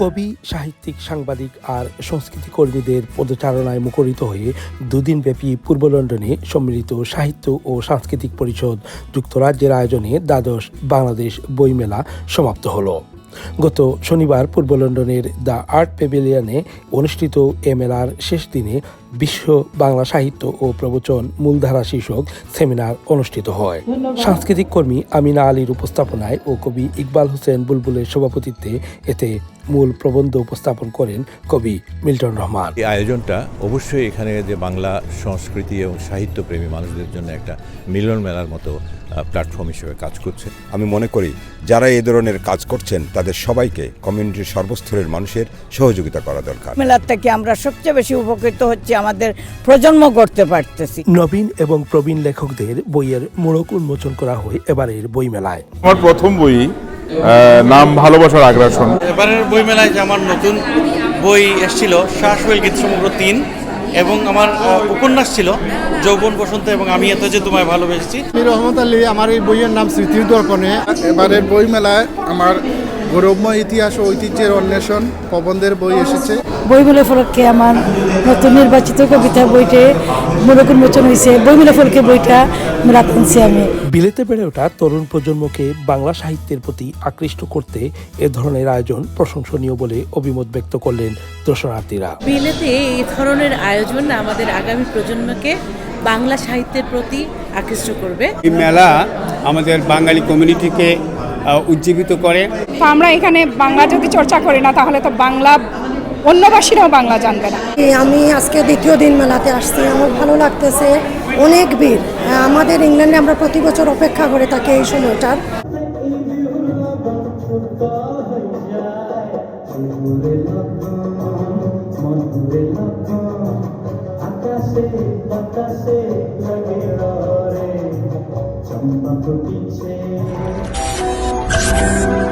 কবি, সাহিত্যিক, সাংবাদিক আর সংস্কৃতি কর্মীদের পদচারণায় মুখরিত হয়ে দুদিন ব্যাপী পূর্ব লন্ডনে সম্মিলিত সাহিত্য ও সাংস্কৃতিক পরিষদ যুক্তরাজ্যের আয়োজনে দ্বাদশ বাংলাদেশ বইমেলা সমাপ্ত হল। গত শনিবার পূর্ব লন্ডনের দ্য আর্ট প্যাভিলিয়নে অনুষ্ঠিত এ মেলার শেষ দিনে বিশ্ব বাংলা সাহিত্য ও প্রবচন মূলধারা শীর্ষক সেমিনার অনুষ্ঠিত হয়। সাংস্কৃতিক কর্মী আমিনা আলীর উপস্থাপনায় ও কবি ইকবাল হোসেন বুলবুলের সভাপতিত্বে এতে মূল প্রবন্ধ উপস্থাপন করেন কবি মিল্টন রহমান। এই আয়োজনটা অবশ্যই এখানে যে বাংলা সংস্কৃতি এবং সাহিত্যপ্রেমী মানুষদের জন্য একটা মিলন মেলার মতো প্ল্যাটফর্ম হিসেবে কাজ করছে। আমি মনে করি যারা এই ধরনের কাজ করছেন তাদের সবাইকে কমিউনিটির সর্বস্তরের মানুষের সহযোগিতা করা দরকার। মেলার থেকে আমরা সবচেয়ে বেশি উপকৃত হচ্ছে আমাদের প্রজন্ম করতে পারতেছি। নবীন এবং প্রবীণ লেখকদের বইয়ের মোড়ক উন্মোচন করা হয় এবারের বইমেলায়। আমার প্রথম বই নাম ভালোবাসার আগ্রাসন। এবারের বইমেলায় যে আমার নতুন বই এসেছিল শাসওয়েল গীত সমগ্র তিন এবং আমার উপন্যাস ছিল যৌবন বসন্ত এবং আমি এত যে তোমায় ভালোবেসেছি। রহমত আলী আমার এই বইয়ের নাম স্মৃতির দর্পণে। এবারের বইমেলায় আমার গৌরবময় ইতিহাস ও ঐতিহ্যের অন্বেষণ প্রবন্ধের বই এসেছে। বইমেলা ফলকে আমার নতুন নির্বাচিত কবিতা বইটে মোড়ক উন্মোচন হয়েছে বইমেলা ফলকে বইটা আনছি আমি। বিলেতে বেড়ে ওঠা তরুণ প্রজন্মকে বাংলা সাহিত্যের প্রতি আকৃষ্ট করতে এ ধরনের আয়োজন প্রশংসনীয় বলে অভিমত ব্যক্ত করলেন দর্শনার্থীরা। বিলেতে এই ধরনের আয়োজন আমাদের আগামী প্রজন্মকে বাংলা সাহিত্যের প্রতি আকৃষ্ট করবে। এই মেলা আমাদের বাঙালি কমিউনিটিকে উজ্জীবিত করে। তো আমরা এখানে বাংলা যদি চর্চা করি না তাহলে তো বাংলা অন্যবাসীরাও বাংলা জানবে না। আমি আজকে দ্বিতীয় দিন মেলাতে আসছি আমার ভালো লাগতেছে। অনেক ভিড়। আমাদের ইংল্যান্ডে আমরা প্রতি বছর অপেক্ষা করে থাকি এই সময়টার। বাতাসে লাগে রে চম্পা Podcast.